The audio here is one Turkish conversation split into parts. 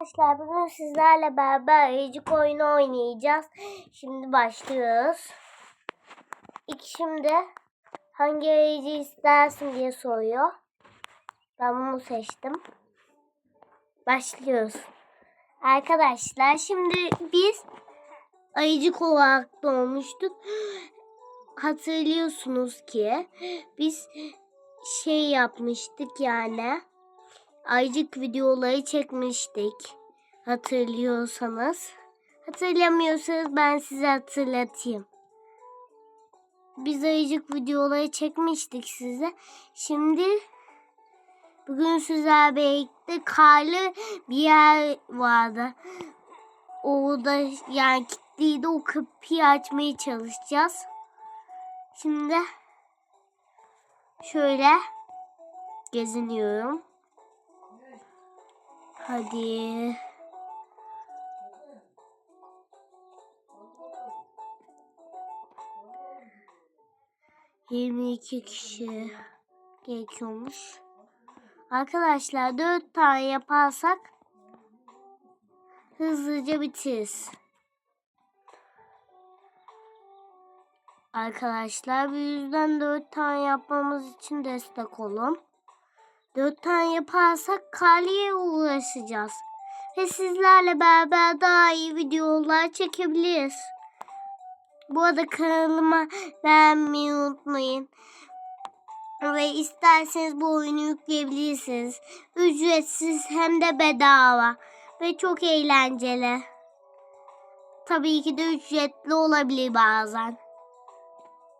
Arkadaşlar bugün sizlerle beraber ayıcık oyunu oynayacağız. Şimdi başlıyoruz. İlk şimdi hangi ayıcı istersin diye soruyor. Ben bunu seçtim. Başlıyoruz. Arkadaşlar şimdi biz ayıcık olarak doğmuştuk. Hatırlıyorsunuz ki biz şey yapmıştık yani ayıcık videoları çekmiştik. Hatırlıyorsanız. Hatırlamıyorsanız ben size hatırlatayım. Biz ayıcık videoları çekmiştik size. Şimdi bugün sizlerle birlikte karlı bir yer vardı. Orada yani kilitliydi. O kapıyı açmaya çalışacağız. Şimdi şöyle geziniyorum. Hadi. Yirmi iki kişi gerekiyormuş. Arkadaşlar dört tane yaparsak hızlıca bitiririz. Arkadaşlar bu yüzden dört tane yapmamız için destek olun. Dört tane yaparsak kaleye uğraşacağız. Ve sizlerle beraber daha iyi videolar çekebiliriz. Bu arada kanalıma beğenmeyi unutmayın. Ve isterseniz bu oyunu yükleyebilirsiniz. Ücretsiz hem de bedava. Ve çok eğlenceli. Tabii ki de ücretli olabilir bazen.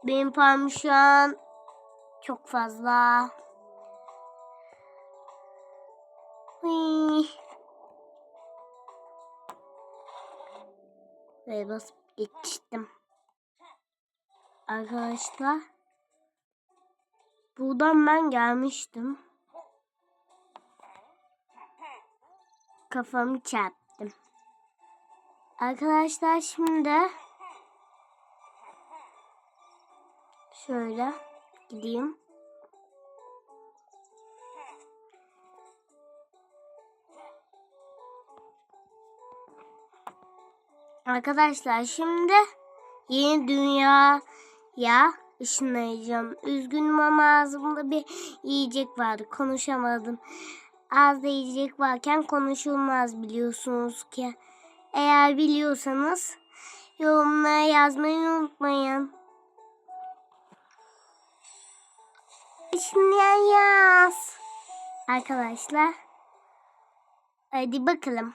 Benim param şu an çok fazla. Ve basıp geçtim. Arkadaşlar. Buradan ben gelmiştim. Kafamı çarptım. Arkadaşlar şimdi şöyle gideyim. Arkadaşlar şimdi yeni dünyaya ışınlayacağım. Üzgünüm ama ağzımda bir yiyecek vardı. Konuşamadım. Ağızda yiyecek varken konuşulmaz biliyorsunuz ki. Eğer biliyorsanız yorumlara yazmayı unutmayın. Düşünen yaz. Arkadaşlar. Hadi bakalım.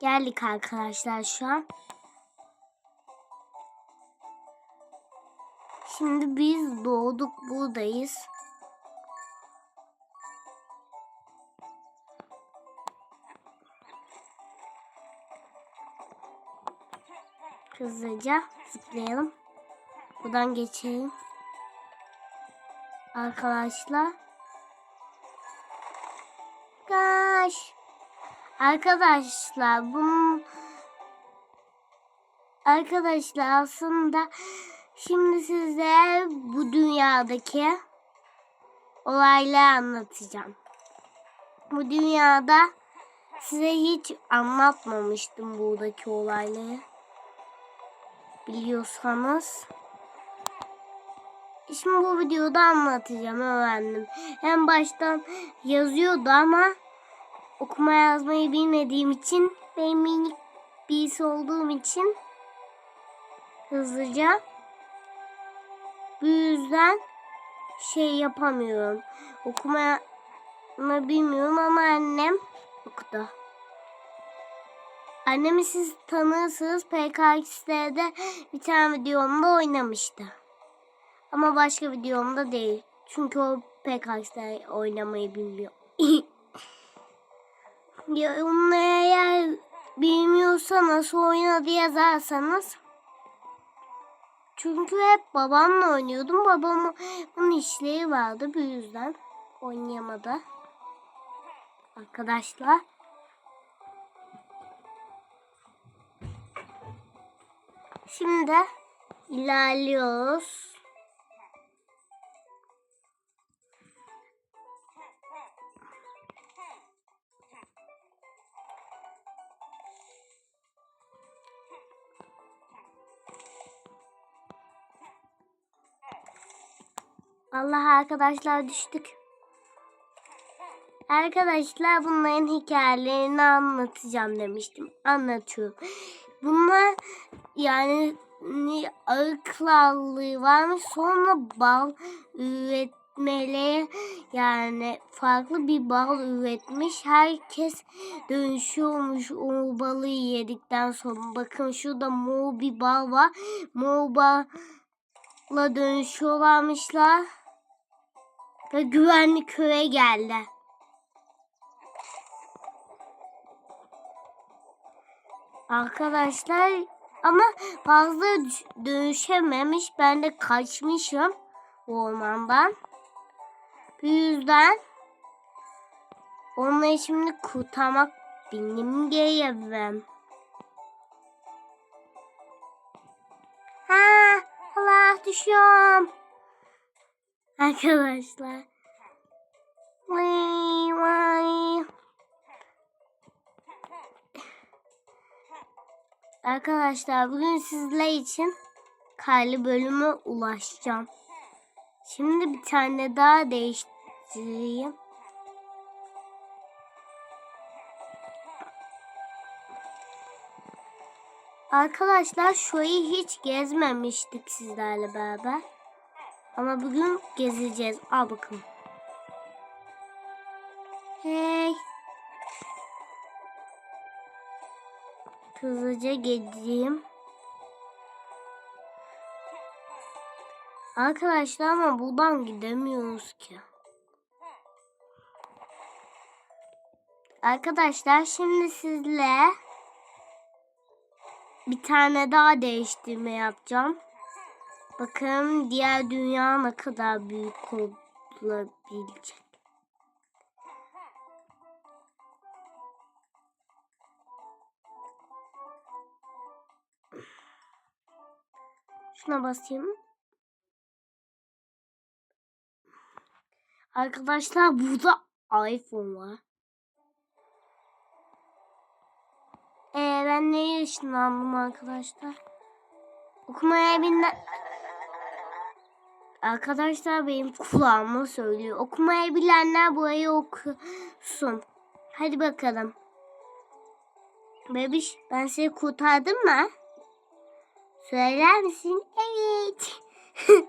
Geldik arkadaşlar şu an. Şimdi biz doğduk buradayız. Hızlıca zıplayalım. Buradan geçelim. Arkadaşlar. Arkadaşlar bunun Arkadaşlar aslında şimdi size bu dünyadaki olayları anlatacağım. Bu dünyada size hiç anlatmamıştım buradaki olayları. Biliyorsanız. Şimdi bu videoda anlatacağım öğrendim. En baştan yazıyordu ama okuma yazmayı bilmediğim için ve minik birisi olduğum için hızlıca bu yüzden şey yapamıyorum. Okuma bilmiyorum ama annem okudu. Annemi siz tanırsınız. PKX'de bir tane videomda oynamıştı. Ama başka videomda değil. Çünkü o PKX'de oynamayı bilmiyor. Yorumlara eğer bilmiyorsa nasıl oynadı yazarsanız. Çünkü hep babamla oynuyordum. Babamın işleri vardı bu yüzden oynayamadı. Arkadaşlar. Şimdi ilerliyoruz. Allah arkadaşlar düştük. Arkadaşlar bunların hikayelerini anlatacağım demiştim. Anlatıyorum. Bunlar yani krallığı varmış. Sonra bal üretmeleri yani farklı bir bal üretmiş. Herkes dönüşüyormuş o balı yedikten sonra. Bakın şurada mor bir bal var. Mor balla dönüşüyorlarmışlar. Ve güvenli köye geldi. Arkadaşlar ama fazla dönüşememiş. Ben de kaçmışım ormandan. Bu yüzden onları şimdi kurtarmak benim görevim. Ha, Allah düşüyorum. Arkadaşlar. Vay vay. Arkadaşlar bugün sizler için karlı bölüme ulaşacağım. Şimdi bir tane daha değiştireyim. Arkadaşlar şurayı hiç gezmemiştik sizlerle beraber. Ama bugün gezeceğiz. Al bakalım. Hey. Hızlıca gideyim. Arkadaşlar ama buradan gidemiyoruz ki. Arkadaşlar şimdi sizle bir tane daha değiştirme yapacağım. Bakın diğer dünya ne kadar büyük olabilecek. Şuna basayım. Arkadaşlar burada iPhone var. Ee, ben neye ışınlandım arkadaşlar? Okumaya bilen... Arkadaşlar benim kulağıma söylüyor. Okumayı bilenler burayı okusun. Hadi bakalım. Bebiş ben seni kurtardım mı? Söyler misin? Evet.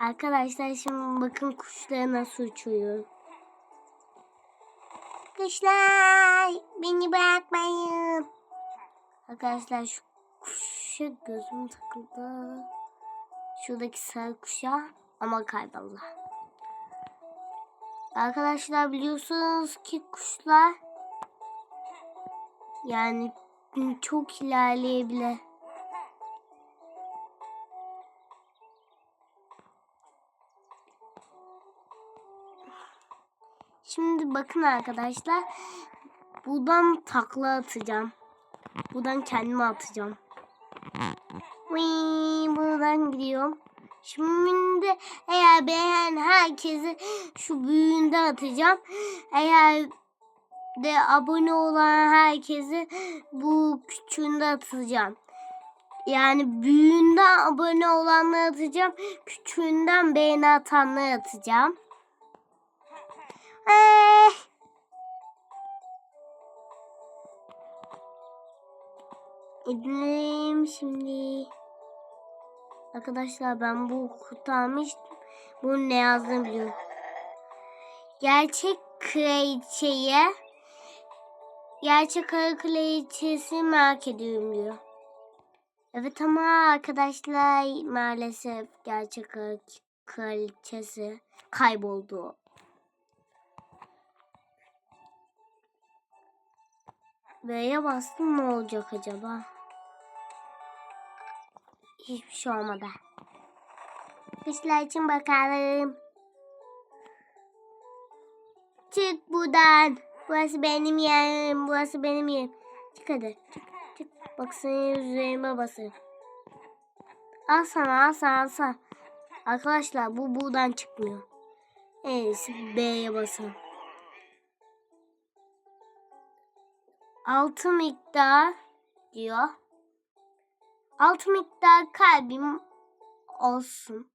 Arkadaşlar şimdi bakın kuşlar nasıl uçuyor. Kuşlar beni bırakmayın. Arkadaşlar şu kuşa gözüm takıldı. Şuradaki sarı kuşa ama kayboldu. Arkadaşlar biliyorsunuz ki kuşlar yani çok ilerleyebilir. Şimdi bakın arkadaşlar. Buradan takla atacağım. Buradan kendime atacağım. Buradan gidiyorum. Şimdi eğer beğen herkesi şu büyüğünde atacağım. Eğer de abone olan herkesi bu küçüğünde atacağım. Yani büyüğünden abone olanları atacağım. Küçüğünden beğeni atanları atacağım. Eh. Gidelim şimdi. Arkadaşlar ben bu kurtarmıştım. Bunun ne yazdığını biliyorum. Gerçek kraliçeye Gerçek kraliçesi merak ediyorum diyor. Evet ama arkadaşlar maalesef gerçek kraliçesi kayboldu. V'ye bastım ne olacak acaba? Hiçbir şey olmadı. Kışlar için bakalım. Çık buradan. Burası benim yerim. Burası benim yerim. Çık hadi. Çık çık. Bak senin üzerime basın. Al sana al sana al sana. Arkadaşlar bu buradan çıkmıyor. En iyisi B'ye basın. Altı miktar diyor. Altı miktar kalbim olsun.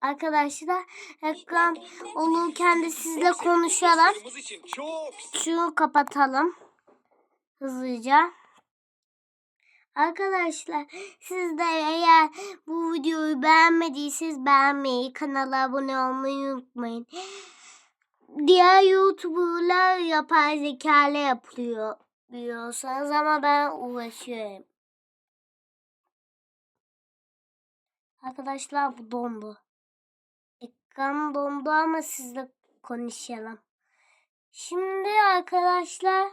Arkadaşlar reklam olurken de sizle konuşalım. Şunu kapatalım. Hızlıca. Arkadaşlar siz de eğer bu videoyu beğenmediyseniz beğenmeyi, kanala abone olmayı unutmayın. Diğer YouTuber'lar yapay zeka ile yapılıyor biliyorsanız ama ben uğraşıyorum. Arkadaşlar bu dondu. Ekran dondu ama sizle konuşalım. Şimdi arkadaşlar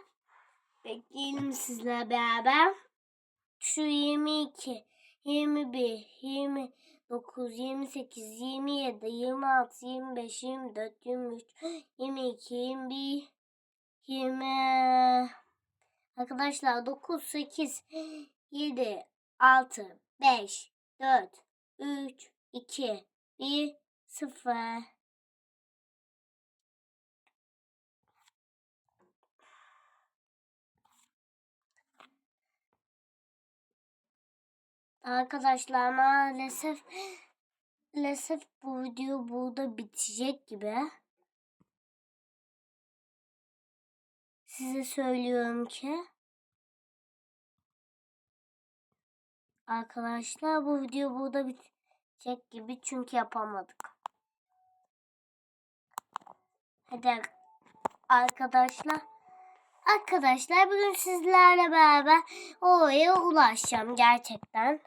bekleyelim sizle beraber. Şu 22, 21, 29, 28, 27, 26, 25, 24, 23, 22, 21, 20 Arkadaşlar 9, 8, 7, 6, 5, 4, 3, 2, 1, 0. Arkadaşlar maalesef maalesef bu video burada bitecek gibi. Size söylüyorum ki Arkadaşlar bu video burada bitecek gibi çünkü yapamadık. Hadi arkadaşlar. Arkadaşlar bugün sizlerle beraber oraya ulaşacağım gerçekten.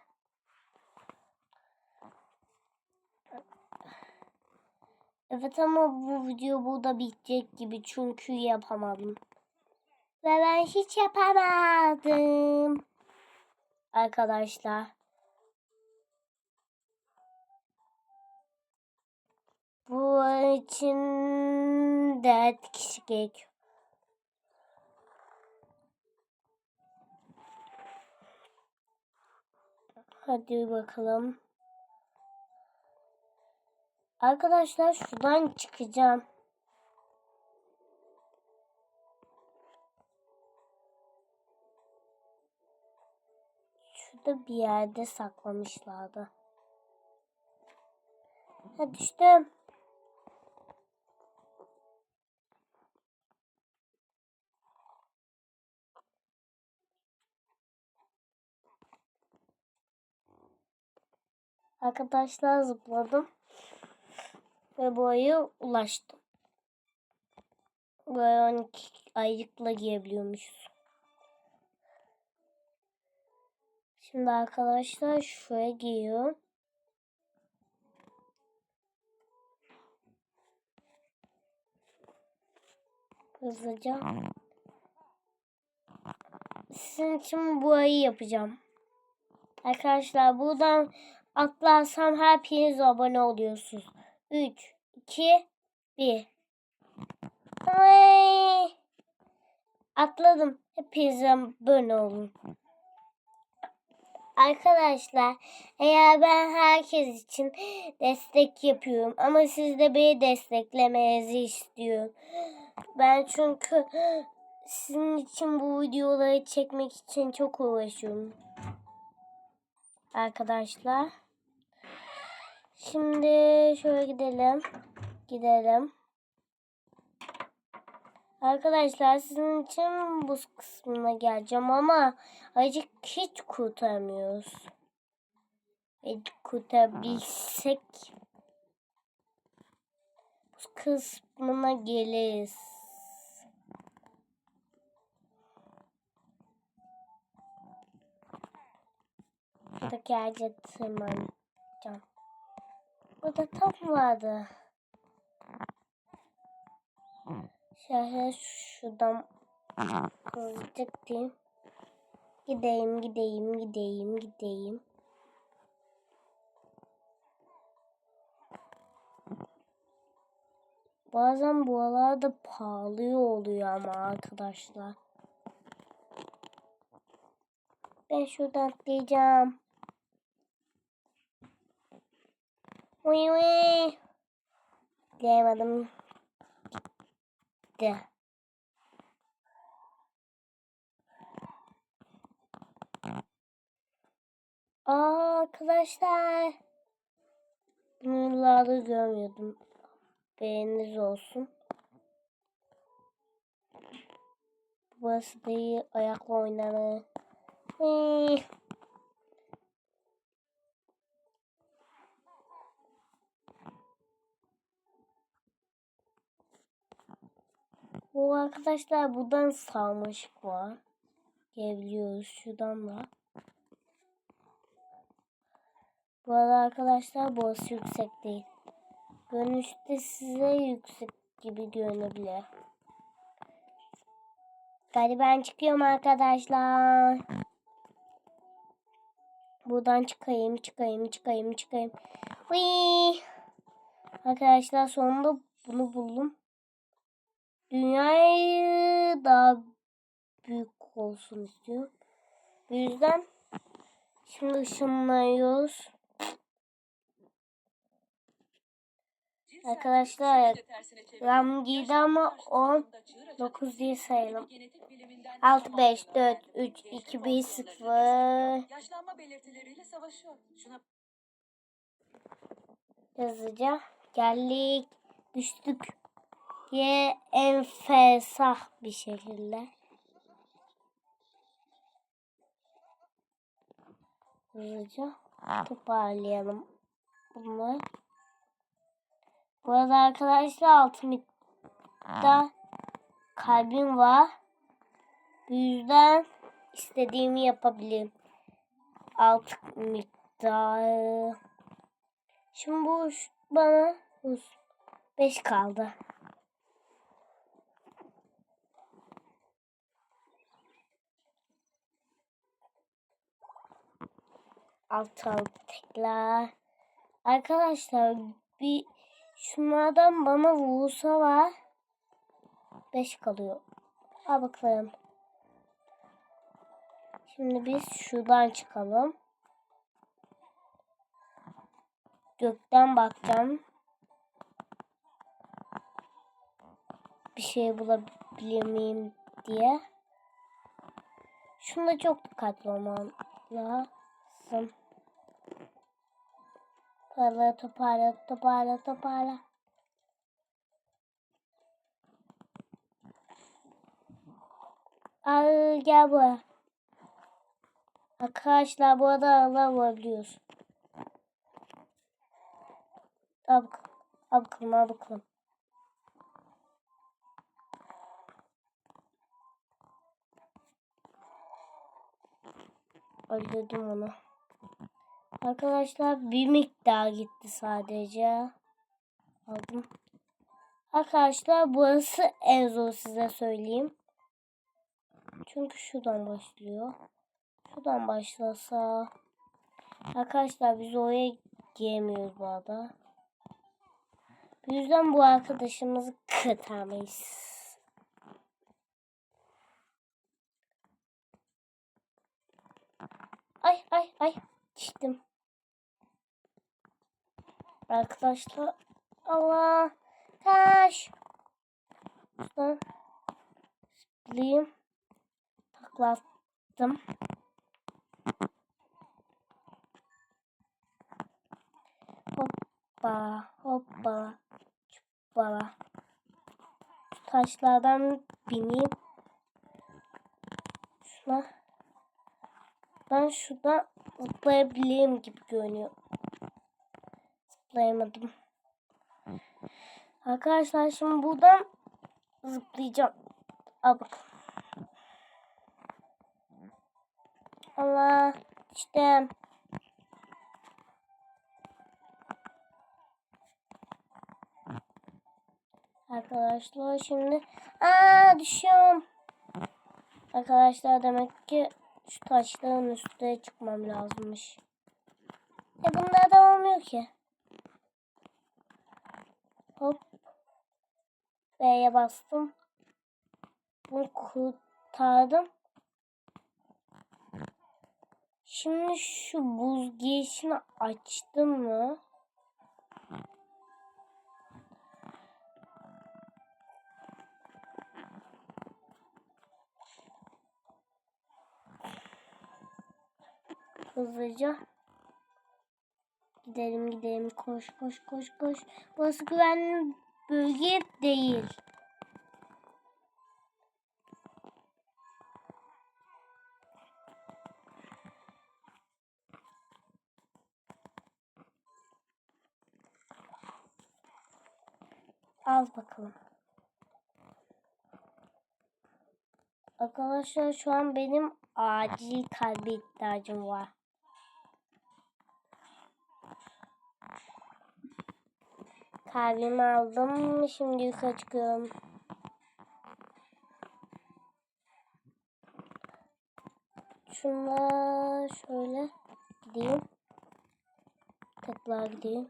Evet ama bu video burada bitecek gibi çünkü yapamadım. Ve ben hiç yapamadım. Arkadaşlar. Bu için dört kişi gerekiyor. Hadi bakalım. Arkadaşlar şuradan çıkacağım. Şurada bir yerde saklamışlardı. Ha düştüm. Arkadaşlar zıpladım. Ve buraya ulaştım. Böyle 12 aylıkla giyebiliyormuşuz. Şimdi arkadaşlar şuraya giyiyorum. Hızlıca. Sizin için bu ayı yapacağım. Arkadaşlar buradan atlarsam hepiniz abone oluyorsunuz. 3, 2, 1. Ay. Atladım. Hepinize abone olun. Arkadaşlar eğer ben herkes için destek yapıyorum ama siz de beni desteklemenizi istiyorum. Ben çünkü sizin için bu videoları çekmek için çok uğraşıyorum. Arkadaşlar. Şimdi şöyle gidelim. Gidelim. Arkadaşlar sizin için buz kısmına geleceğim ama acık hiç kurtaramıyoruz. Ve kurtarabilsek buz kısmına geliriz. Buradaki ağaca tırmanacağım. Burada tam vardı. Şöyle şuradan hızlıcık diyeyim. Gideyim, gideyim, gideyim, gideyim. Bazen buralarda pahalı oluyor ama arkadaşlar. Ben şuradan atlayacağım. Uy uy. Atlayamadım. Gitti. Aa, arkadaşlar. Bunu yıllardır görmüyordum. Beğeniniz olsun. Burası iyi. Ayakla oynanır. Bu arkadaşlar buradan sarmaşık var. Gelebiliyoruz şuradan da. Bu arada arkadaşlar burası yüksek değil. Görünüşte size yüksek gibi görünebilir. Hadi ben çıkıyorum arkadaşlar. Buradan çıkayım, çıkayım, çıkayım, çıkayım. Whee! Arkadaşlar sonunda bunu buldum. Dünyayı daha büyük olsun istiyorum. Bu yüzden şimdi ışınlanıyoruz. Arkadaşlar RAM girdi ama 10 9 diye sayalım. 6 5 4 3 2 1 0 Yaşlanma belirtileriyle savaşıyor. Şuna hızlıca geldik düştük ye en fesah bir şekilde hızlıca toparlayalım bunları. Bu arada arkadaşlar altımda kalbim var. Bu yüzden istediğimi yapabilirim. Alt miktarı. Şimdi bu bana 5 kaldı. Alt aldı tekrar. Arkadaşlar bir şunlardan bana vursa var. 5 kalıyor. Al bakalım. Şimdi biz şuradan çıkalım. Gökten bakacağım. Bir şey bulabilir miyim diye. Şunda çok dikkatli olmam lazım. Toparla toparla toparla toparla. Al gel buraya. Arkadaşlar bu arada Allah vurabiliyoruz. Bakalım al bakalım. Öldürdüm onu. Arkadaşlar bir miktar gitti sadece. Aldım. Arkadaşlar burası en zor size söyleyeyim. Çünkü şuradan başlıyor. Şuradan başlasa. Arkadaşlar biz oraya giremiyoruz bu arada. Bu yüzden bu arkadaşımızı kurtarmayız. Ay ay ay. Düştüm. Arkadaşlar. Allah. Taş. Şuradan zıplayayım. Taklattım. Hoppa. Hoppa. Hoppala. Şu taşlardan bineyim. Şuna. Ben şuradan zıplayabilirim gibi görünüyor. Zıplayamadım. Arkadaşlar şimdi buradan zıplayacağım. Al. Allah işte. Arkadaşlar şimdi aa düşüyorum. Arkadaşlar demek ki şu taşların üstüne çıkmam lazımmış. E bunda da olmuyor ki. Hop. B'ye bastım. Bunu kurtardım. Şimdi şu buz girişini açtım mı? Hızlıca Gidelim gidelim koş koş koş koş. Burası güvenli bölge değil. Al bakalım. Arkadaşlar şu an benim acil kalbe ihtiyacım var. Kalbimi aldım. Şimdi yukarı çıkıyorum. Şunlar şöyle gideyim. Tekrar gideyim.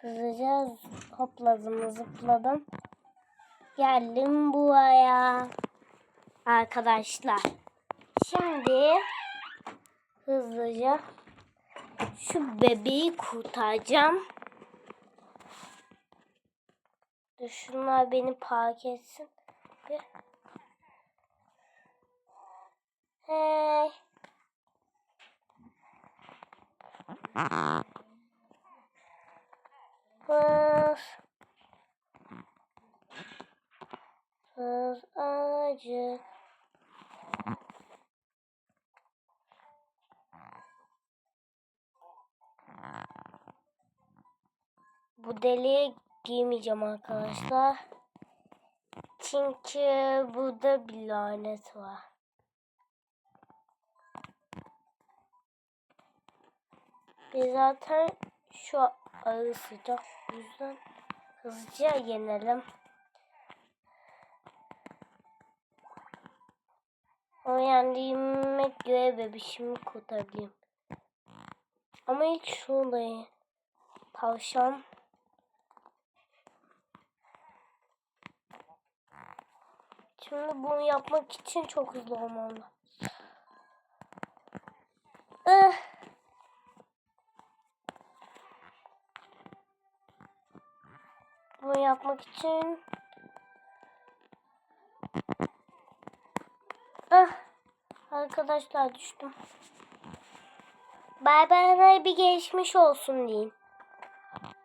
Hızlıca hopladım zıpladım. Geldim buraya. Arkadaşlar. Şimdi hızlıca şu bebeği kurtaracağım. Dur şunlar beni park etsin. Bir. Hey. Hız. Hız ağacı. Bu deliği giymeyeceğim arkadaşlar. Çünkü burada bir lanet var. Biz zaten şu ağır sıcak o yüzden hızlıca yenelim. Ama yendiğime göre bebişimi kurtarabileyim. Ama ilk şuradayım. Tavşan. Şimdi bunu yapmak için çok hızlı olmam lazım. Eh. Bunu yapmak için Ah, arkadaşlar düştüm. Bay bir geçmiş olsun deyin.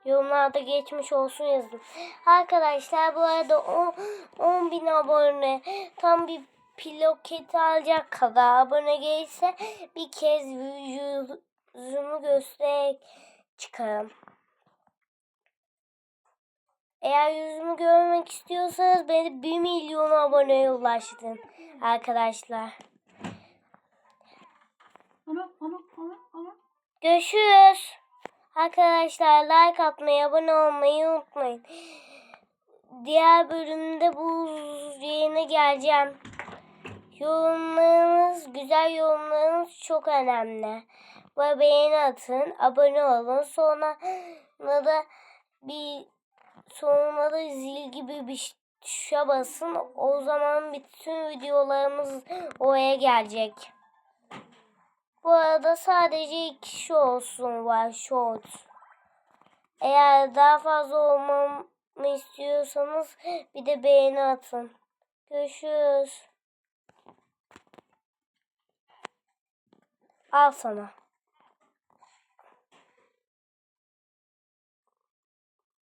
Yorumlarda geçmiş olsun yazın. Arkadaşlar bu arada 10, bin abone tam bir piloket alacak kadar abone gelirse bir kez yüzümü göstererek çıkarım. Eğer yüzümü görmek istiyorsanız beni 1 milyon aboneye ulaştın arkadaşlar. Ana ana ana ana. Görüşürüz. Arkadaşlar like atmayı, abone olmayı unutmayın. Diğer bölümde bu yayına geleceğim. Yorumlarınız, güzel yorumlarınız çok önemli. Ve beğeni atın, abone olun. Sonra da bir sonra da zil gibi bir tuşa basın. O zaman bütün videolarımız oraya gelecek. Bu arada sadece iki kişi olsun var short. Eğer daha fazla olmamı istiyorsanız bir de beğeni atın. Görüşürüz. Al sana.